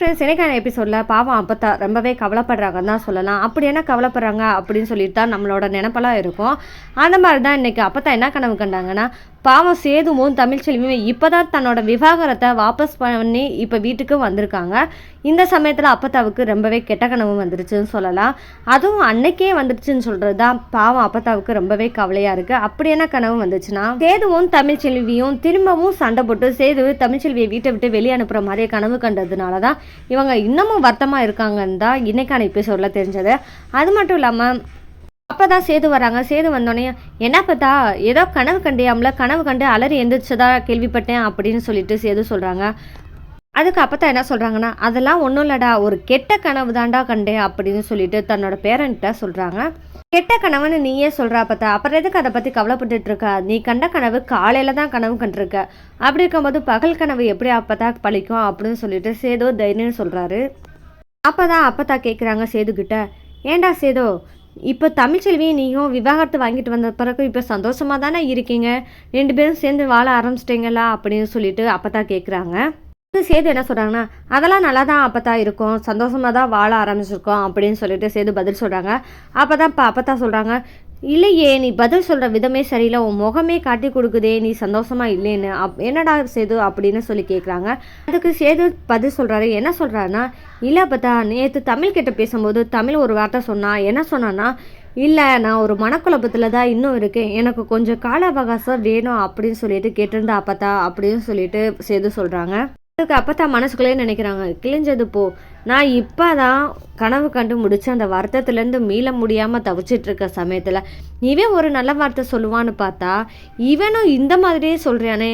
Friends எனக்கான எபிசோடில் பாவம் அப்பத்தா ரொம்பவே கவலைப்படுறாங்கன்னு தான் சொல்லலாம். அப்படி என்ன கவலைப்படுறாங்க அப்படின்னு சொல்லிட்டு தான் நம்மளோட நினப்பெல்லாம் இருக்கும். அந்த மாதிரி தான் இன்றைக்கி அப்பத்தா என்ன கனவு கண்டாங்கன்னா பாவம் சேதுவும் தமிழ்ச்செல்வியும் இப்போ தான் தன்னோட விவாகரத்தை வாபஸ் பண்ணி இப்போ வீட்டுக்கு வந்திருக்காங்க. இந்த சமயத்தில் அப்பத்தாவுக்கு ரொம்பவே கெட்ட கனவு வந்துருச்சுன்னு சொல்லலாம். அதுவும் அன்னைக்கே வந்துருச்சுன்னு சொல்கிறது தான் பாவம் அப்பத்தாவுக்கு ரொம்பவே கவலையாக இருக்குது அப்படி என்ன கனவு வந்துச்சுன்னா சேதுவும் தமிழ்ச்செல்வியும் திரும்பவும் சண்டை போட்டு சேது தமிழ்ச்செல்வியை வீட்டை விட்டு வெளியே அனுப்புகிற மாதிரியே கனவு கண்டதுனால தான் இவங்க இன்னமும் வருத்தமாக இருக்காங்கன்னு தான் இன்னைக்கான எபிசோடில் தெரிஞ்சது. அது மட்டும் இல்லாமல் அப்போ தான் சேது வராங்க. சேது வந்தோடனே என்ன பார்த்தா ஏதோ கனவு கண்டியாமல. கனவு கண்டு அலறி எந்திரிச்சதா கேள்விப்பட்டேன் அப்படின்னு சொல்லிட்டு சேது சொல்கிறாங்க அதுக்கு அப்போ தான் என்ன சொல்கிறாங்கன்னா அதெல்லாம் ஒன்றும் இல்லடா. ஒரு கெட்ட கனவு தாண்டா கண்டேன் அப்படின்னு சொல்லிட்டு தன்னோட பேரண்ட்ட சொல்கிறாங்க கெட்ட கனவுன்னு நீயே சொல்கிறா பார்த்தா அப்புறம் எதுக்கு அதை பற்றி கவலைப்பட்டுட்டு இருக்க நீ கண்ட கனவு காலையில் தான் கனவு கண்டிருக்க. அப்படி இருக்கும்போது பகல் கனவு எப்படி அப்போ தான் பழிக்கும்? அப்படின்னு சொல்லிட்டு சேது தைரியம் சொல்கிறாரு அப்போ தான் அப்போ தான் கேட்குறாங்க சேதுக்கிட்ட ஏண்டா சேதோ? இப்போ தமிழ்ச்செல்வியும் நீயும் விவாகரத்து வாங்கிட்டு வந்த பிறகு இப்போ சந்தோஷமாக தானே இருக்கீங்க? ரெண்டு பேரும் சேர்ந்து வாழ ஆரம்பிச்சிட்டிங்களா? அப்படின்னு சொல்லிட்டு அப்பத்தா கேட்குறாங்க சேது என்ன சொல்கிறாங்கன்னா அதெல்லாம் நல்லா தான் அப்போ தான் இருக்கும். சந்தோஷமாக தான் வாழ ஆரம்பிச்சிருக்கோம். அப்படின்னு சொல்லிட்டு சேது பதில் சொல்கிறாங்க அப்போ தான் இப்போ அப்போ தான் சொல்கிறாங்க இல்லையே நீ பதில் சொல்கிற விதமே சரியில்லை. உன் முகமே காட்டி கொடுக்குதே நீ சந்தோஷமாக இல்லைன்னு. அப் என்னடா சேது அப்படின்னு சொல்லி கேட்குறாங்க அதுக்கு சேது பதில் சொல்கிறாரு என்ன சொல்கிறாருன்னா இல்லை பார்த்தா நேற்று தமிழ் கிட்ட பேசும்போது தமிழ் ஒரு வார்த்தை சொன்னா என்ன சொன்னான்னா இல்லை நான் ஒரு மனக்குழப்பத்தில் தான் இன்னும் இருக்கேன். எனக்கு கொஞ்சம் கால அவகாசம் வேணும் அப்படின்னு சொல்லிட்டு கேட்டிருந்தா அப்பத்தா அப்படின்னு சொல்லிட்டு சேது சொல்கிறாங்க அதுக்கு தான் மனசுக்குள்ளே நினைக்கிறாங்க கிழிஞ்சது போ. நான் இப்போ தான் கனவு கண்டு முடிச்சு அந்த வருத்தத்துலேருந்து மீள முடியாமல் தவிச்சிட்ருக்க சமயத்தில் இவன் ஒரு நல்ல வார்த்தை சொல்லுவான்னு பார்த்தா இவனும் இந்த மாதிரியே சொல்கிறானே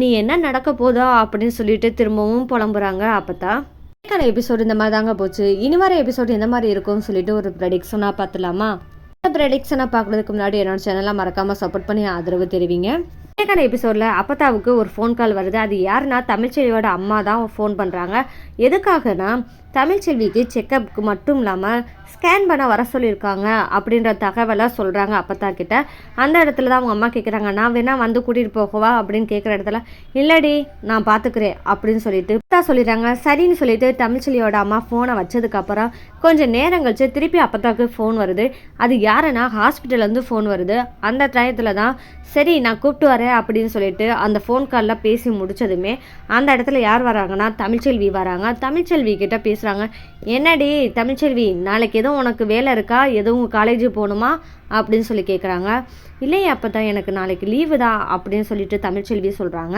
நீ என்ன நடக்க போதோ அப்படின்னு சொல்லிட்டு திரும்பவும் புலம்புறாங்க அப்பத்தா. இன்னைக்கான எபிசோடு இந்த மாதிரி தாங்க போச்சு. இனி வர எபிசோடு எந்த மாதிரி இருக்கும்னு சொல்லிட்டு ஒரு ப்ரெடிக்ஷனாக பார்த்துலாமா? இந்த ப்ரெடிக்ஷனை பார்க்குறதுக்கு முன்னாடி என்னோட சேனலை மறக்காமல் சப்போர்ட் பண்ணி ஆதரவு தெரிவிங்க. இன்னைக்கான எபிசோடில் அப்பத்தாவுக்கு ஒரு ஃபோன் கால் வருது. அது யாருன்னா தமிழ்ச்செல்வியோட அம்மா தான் ஃபோன் பண்ணுறாங்க எதுக்காகனா தமிழ்ச்செல்விக்கு செக்கப்புக்கு மட்டும் இல்லாமல் ஸ்கேன் பண்ண வர சொல்லியிருக்காங்க அப்படின்ற தகவலை சொல்கிறாங்க அப்பத்தா கிட்ட. அந்த இடத்துல தான் அவங்க அம்மா கேட்குறாங்க நான் வேணால் வந்து கூட்டிகிட்டு போகவா? அப்படின்னு கேட்குற இடத்துல இல்லடி நான் பார்த்துக்கிறேன் அப்படின்னு சொல்லிட்டு அப்பத்தா சொல்லிடுறாங்க. சரின்னு சொல்லிட்டு தமிழ்ச்செல்வியோட அம்மா ஃபோனை வச்சதுக்கப்புறம் கொஞ்சம் நேரம் கழிச்சு திருப்பி அப்பத்தாக்கு ஃபோன் வருது. அது யாருன்னா ஹாஸ்பிட்டல்லேருந்து ஃபோன் வருது. அந்த டயத்தில் தான் சரி நான் கூப்பிட்டு வரேன் அப்படின்னு சொல்லிட்டு அந்த ஃபோன் காலில் பேசி முடித்ததுமே அந்த இடத்துல யார் வராங்கன்னா தமிழ்ச்செல்வி வராங்க. தமிழ்ச்செல்வி கிட்ட பேசுகிறாங்க என்னடி தமிழ்ச்செல்வி நாளைக்கு எதுவும் உனக்கு வேலை இருக்கா? எதுவும் காலேஜ் போகணுமா? அப்படின்னு சொல்லி கேட்குறாங்க இல்லையே அப்போ தான் எனக்கு நாளைக்கு லீவு தான் அப்படின்னு சொல்லிட்டு தமிழ்ச்செல்வி சொல்கிறாங்க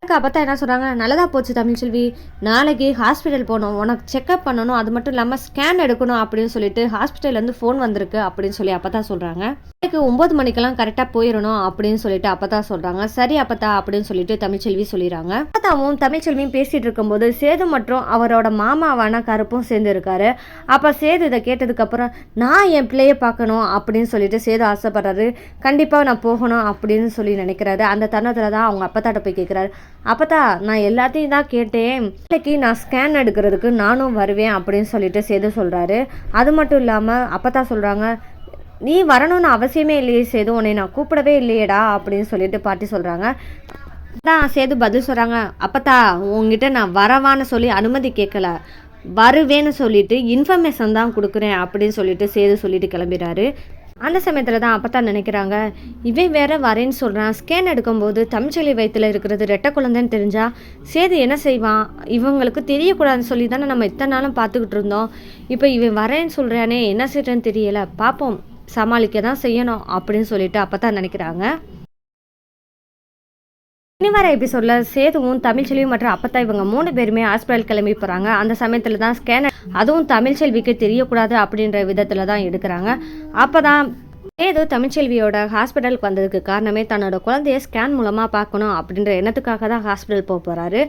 எனக்கு அப்போ தான் என்ன சொல்கிறாங்க நல்லதாக போச்சு தமிழ்ச்செல்வி நாளைக்கு ஹாஸ்பிட்டல் போகணும். உனக்கு செக்அப் பண்ணணும். அது மட்டும் இல்லாமல் ஸ்கேன் எடுக்கணும் அப்படின்னு சொல்லிட்டு ஹாஸ்பிட்டல்லேருந்து ஃபோன் வந்திருக்கு அப்படின்னு சொல்லி அப்போ தான் சொல்கிறாங்க நாளைக்கு ஒம்பது மணிக்கெல்லாம் கரெக்டாக போயிடணும் அப்படின்னு சொல்லிட்டு அப்போ தான் சொல்கிறாங்க சரி அப்பத்தா அப்படின்னு சொல்லிட்டு தமிழ்ச்செல்வி சொல்லிடுறாங்க. அப்பதாவும் தமிழ்ச்செல்வியும் பேசிகிட்டு இருக்கும்போது சேது மற்றும் அவரோட மாமாவான கருப்பும் சேர்ந்து இருக்காரு. அப்போ சேது இதை கேட்டதுக்கப்புறம் நான் என் பிள்ளைய பார்க்கணும் அப்படின்னு சொல்லிட்டு சேது ஆசைப்படுறாரு. கண்டிப்பாக நான் போகணும் அப்படின்னு சொல்லி நினைக்கிறாரு. அந்த தருணத்தில் தான் அவங்க அப்பத்தாட்ட போய் கேட்குறாரு அப்பத்தா நான் எல்லாத்தையும் தான் கேட்டேன். இன்னைக்கு நான் ஸ்கேன் எடுக்கிறதுக்கு நானும் வருவேன் அப்படின்னு சொல்லிட்டு சேது சொல்கிறாரு அது மட்டும் இல்லாமல் அப்பத்தா சொல்கிறாங்க நீ வரணும்னு அவசியமே இல்லையே சேது உன்னை நான் கூப்பிடவே இல்லையேடா அப்படின்னு சொல்லிட்டு பாட்டி சொல்கிறாங்க தான் சேது பதில் சொல்கிறாங்க அப்பத்தா உங்ககிட்ட நான் வரவான்னு சொல்லி அனுமதி கேட்கல. வருவேன்னு சொல்லிட்டு இன்ஃபர்மேஷன் தான் கொடுக்குறேன் அப்படின்னு சொல்லிட்டு சேது சொல்லிட்டு கிளம்பிடுறாரு அந்த சமயத்தில் தான் அப்போ தான் நினைக்கிறாங்க இவன் வேற வரேன்னு சொல்கிறான் ஸ்கேன் எடுக்கும்போது தமிழ்ச்செலி வயிற்றில் இருக்கிறது ரெட்டை குழந்தைன்னு தெரிஞ்சால் சேது என்ன செய்வான்? இவங்களுக்கு தெரியக்கூடாதுன்னு சொல்லி தானே நம்ம இத்தனை நாளும் பார்த்துக்கிட்டு இருந்தோம். இப்போ இவன் வரேன்னு சொல்கிறானே என்ன செய்கிறேன்னு தெரியலை. பார்ப்போம் சமாளிக்க தான் செய்யணும் அப்படின்னு சொல்லிட்டு அப்போ தான் நினைக்கிறாங்க. இனி வர எபிசோடில் சேதுவும் தமிழ்ச்செல்வியும் மற்றும் அப்பத்தா இவங்க மூணு பேருமே ஹாஸ்பிட்டல் கிளம்பி போகிறாங்க அந்த சமயத்தில் தான் ஸ்கேனர் அதுவும் தமிழ்ச்செல்விக்கு தெரியக்கூடாது அப்படின்ற விதத்தில் தான் எடுக்கிறாங்க. அப்போ தான் சேது தமிழ்ச்செல்வியோட ஹாஸ்பிட்டலுக்கு வந்ததுக்கு காரணமே தன்னோட குழந்தைய ஸ்கேன் மூலமாக பார்க்கணும் அப்படின்ற எண்ணத்துக்காக தான் ஹாஸ்பிட்டல் போக போகிறாரு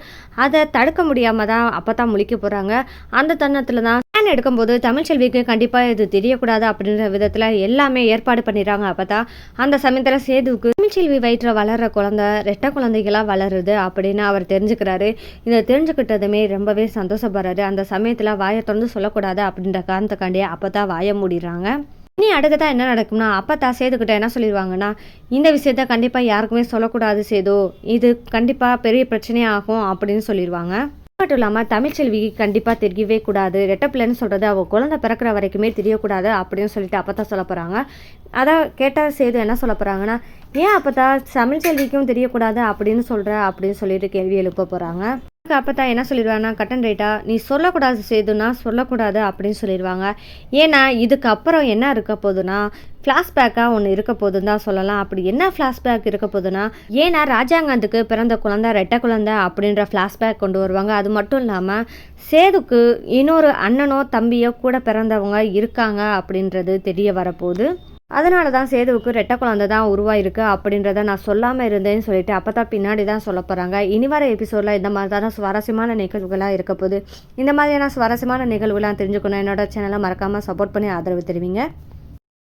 அதை தடுக்க முடியாமல் தான் அப்போ தான் முழிக்க போகிறாங்க அந்த தருணத்தில் தான் ஸ்கேன் எடுக்கும்போது தமிழ்ச்செல்விக்கு கண்டிப்பாக இது தெரியக்கூடாது அப்படின்ற விதத்தில் எல்லாமே ஏற்பாடு பண்ணிடுறாங்க. அப்போ தான் அந்த சமயத்தில் சேதுவுக்கு தமிழ்ச்செல்வி வயிற்றில் வளர்கிற குழந்த ரெட்டை குழந்தைகளாக வளருது அப்படின்னு அவர் தெரிஞ்சுக்கிறாரு. இதை தெரிஞ்சுக்கிட்டதுமே ரொம்பவே சந்தோஷப்படுறாரு. அந்த சமயத்தில் வாயை திறந்து சொல்லக்கூடாது அப்படின்ற காரணத்துக்காண்டியே அப்போ தான் வாயை மூடிடுறாங்க. இனி அடுத்ததாக என்ன நடக்கும்னா அப்பத்தா சேதுக்கிட்ட என்ன சொல்லிடுவாங்கன்னா இந்த விஷயத்த கண்டிப்பாக யாருக்குமே சொல்லக்கூடாது சேது. இது கண்டிப்பாக பெரிய பிரச்சனையாகும் அப்படின்னு சொல்லிடுவாங்க. மட்டும் இல்லாமல் தமிழ்ச்செல்வி கண்டிப்பாக தெரியவே கூடாது. ரெட்டப்பிள்ளைன்னு சொல்கிறது அவள் குழந்தை பிறக்கிற வரைக்குமே தெரியக்கூடாது அப்படின்னு சொல்லிட்டு அப்போ தான் சொல்ல போகிறாங்க அதை கேட்டால் சேது என்ன சொல்ல போகிறாங்கன்னா ஏன் அப்போ தான் தமிழ்ச்செல்விக்கும் தெரியக்கூடாது அப்படின்னு சொல்கிற அப்படின்னு சொல்லிட்டு கேள்வி எழுப்ப போகிறாங்க அப்போ தான் என்ன சொல்லிடுவாங்கன்னா கட்டன் ரைட்டா நீ சொல்லக்கூடாது செய்துனா சொல்லக்கூடாது அப்படின்னு சொல்லிடுவாங்க. ஏன்னா இதுக்கப்புறம் என்ன இருக்க போதுன்னா ஃப்ளாஷ்பேக்காக ஒன்று இருக்க போதுன்னு தான் சொல்லலாம். அப்படி என்ன ஃப்ளாஷ்பேக் இருக்க போதுன்னா ஏன்னா ராஜாங்கத்துக்கு பிறந்த குழந்தை ரெட்டை குழந்தை அப்படின்ற ஃப்ளாஷ்பேக் கொண்டு வருவாங்க. அது மட்டும் இல்லாமல் சேதுக்கு இன்னொரு அண்ணனோ தம்பியோ கூட பிறந்தவங்க இருக்காங்க அப்படின்றது தெரிய வரப்போகுது. அதனால தான் சேதுவுக்கு ரெட்டை குழந்தை தான் உருவாயிருக்கு அப்படின்றத நான் சொல்லாமல் இருந்தேன்னு சொல்லிட்டு அப்போ தான் பின்னாடி தான் சொல்ல போகிறாங்க இனி வர எபிசோடில் இந்த மாதிரி தான் சுவாரஸ்யமான நிகழ்வுகளாக இருக்க போகுது. இந்த மாதிரியான சுவாரஸ்யமான நிகழ்வுலாம் தெரிஞ்சுக்கணும். என்னோட சேனலை மறக்காமல் சப்போர்ட் பண்ணி ஆதரவு தெரிவிங்க.